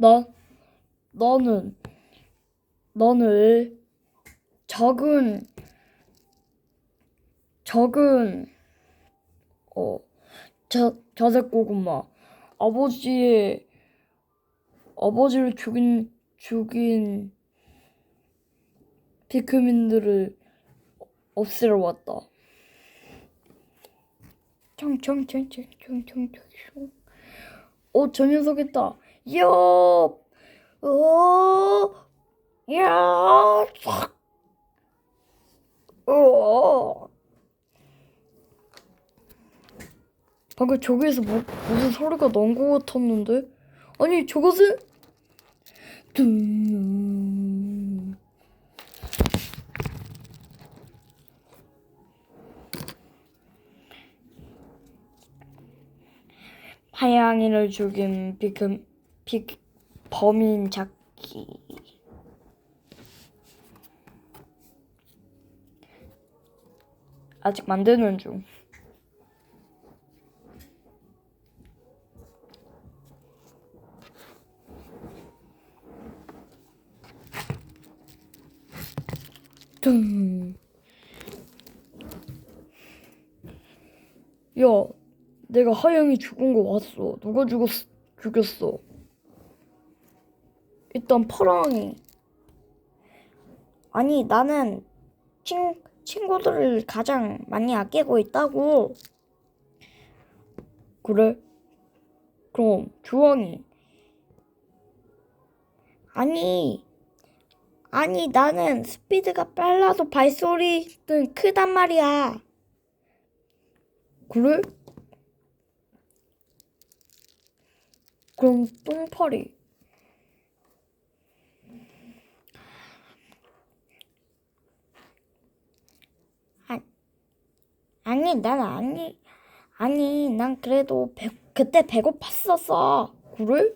나, 나는, 나는 작은, 작은, 어, 자, 자색 고구마. 아버지의, 아버지를 죽인, 죽인 피크민들을 없애러 왔다. 청청청청청청청. 어, 저 녀석 있다. 야, 어, 야, 싹. 어. 방금 저기에서 뭐, 무슨 소리가 난 것 같았는데? 아니, 저것은? 둠. 하양이를 죽인 비금 비 범인 잡기. 아직 만드는 중. 둥. 야, 내가 하영이 죽은 거 봤어. 누가 죽었, 죽였어? 일단 파랑이. 아니, 나는 친, 친구들을 가장 많이 아끼고 있다고. 그래? 그럼 주황이. 아니, 아니, 나는 스피드가 빨라도 발소리는 크단 말이야. 그래? 그럼 똥파리. 아니, 난 아니, 아니, 난 그래도 배, 그때 배고팠었어. 그래?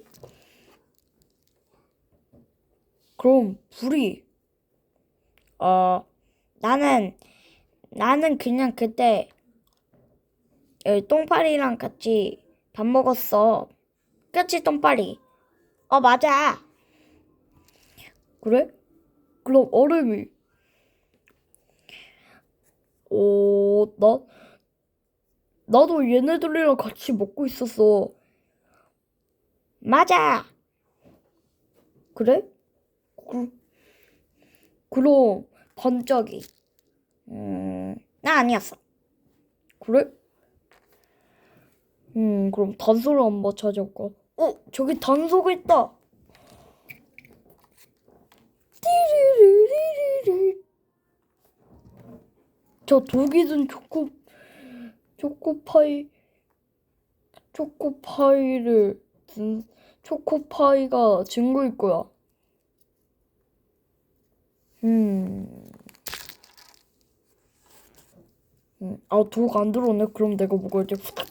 그럼 불이. 어, 나는, 나는 그냥 그때 에, 똥파리랑 같이 밥 먹었어. 그치, 똥파리? 어, 맞아. 그래? 그럼 얼음이. 어, 나, 나도 얘네들이랑 같이 먹고 있었어. 맞아. 그래? 그, 그럼 반짝이. 음, 나 아니었어. 그래? 음, 그럼 단소를 한번 찾아볼까? 어, 저기 단소가 있다. 띠리리리리리. 저 독이 든 초코, 초코파이, 초코파이를 든, 초코파이가 증거일 거야. 음. 음, 아, 독 안 들어오네. 그럼 내가 먹어야지. 후딱.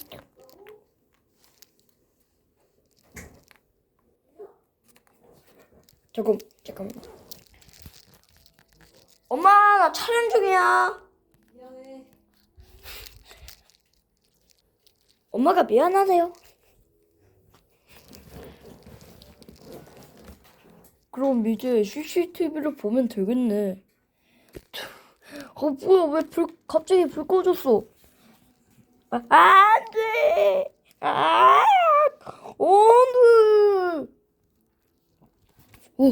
잠깐, 잠깐만. 엄마, 나 촬영 중이야. 미안해. 엄마가 미안하세요. 그럼 이제 CCTV를 보면 되겠네. 어, 뭐야, 왜 불, 갑자기 불 꺼졌어? 아, 안 돼! 아, 안 돼! 어,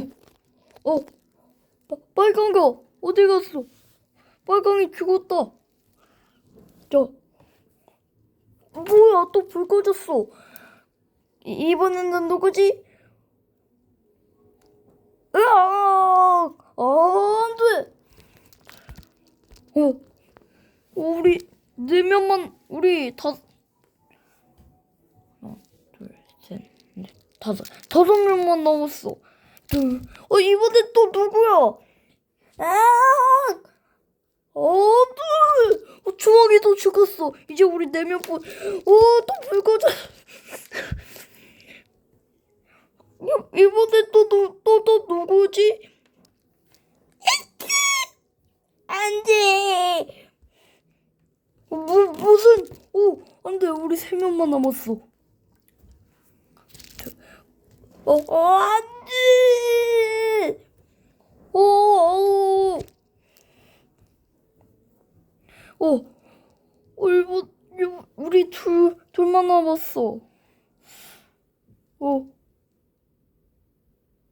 어, 빠, 빨간 거, 어디 갔어? 빨강이 죽었다. 저, 뭐야, 또 불 꺼졌어. 이, 이번에는 누구지? 으악! 안 돼! 어, 우리 네 명만 우리 다 하나, 둘, 셋, 넷, 다섯 다섯 명만 남았어. 둘, 어 이번엔 또 누구야? 아, 어, 둘, 어, 주황이도 죽었어. 이제 우리 네 명뿐. 어, 또불 꺼져. 이- 이번엔 또, 누, 또, 또 누구지? 안 돼. 무, 무슨, 오, 안 돼. 우리 세 명만 남았어. 저, 어, 어, 안 돼! 오, 오, 오, 일본, 우리 둘, 둘만 남았어. 어,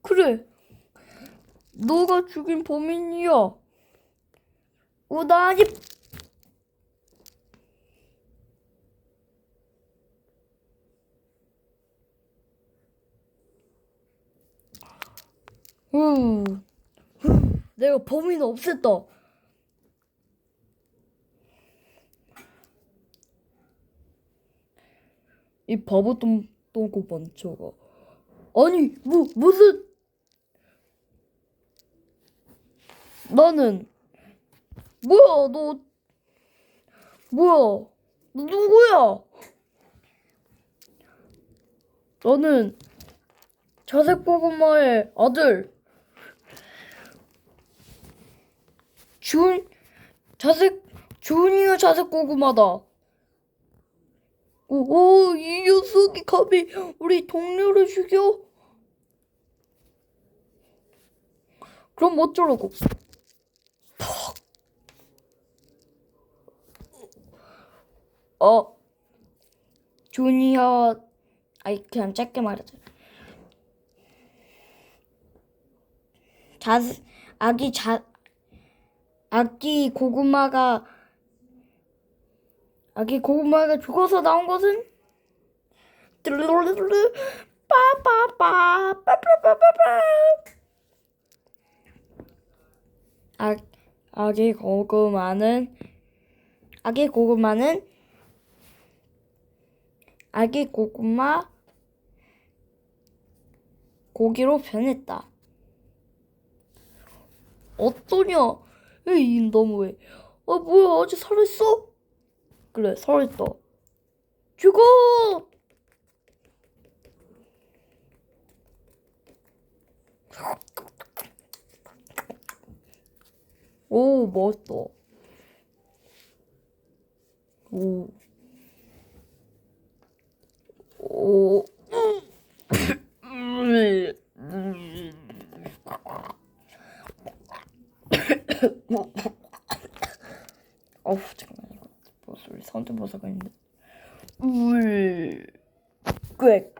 그래. 너가 죽인 범인이야. 어, 나 아직 음, 내가 범인을 없앴다. 이 바보 똥, 똥꼬 번쳐가. 아니, 뭐, 무슨. 나는. 뭐야, 너. 뭐야. 너 누구야? 너는 자색 고구마의 아들 준 자색 준이가 자색 고구마다. 오, 이 녀석이 감히 우리 동료를 죽여? 그럼 어쩌라고? 어, 준이야, 아이 그냥 짧게 말하자. 자, 아기 자, 아기 고구마가 아기 고구마가 죽어서 나온 것은 뚜루루루루 빠빠빠 빠빠빠빠빠 아, 아기 고구마는 아기 고구마는 아기 고구마 고기로 변했다. 어떠냐? 에이 너무해. 아 뭐야 아직 살아있어? 그래 살아있다. 죽어! 오 멋있다. 오. 오. 어우 잠깐만 이거 뭐 소리 사운드 버서가 있는데 울 꽥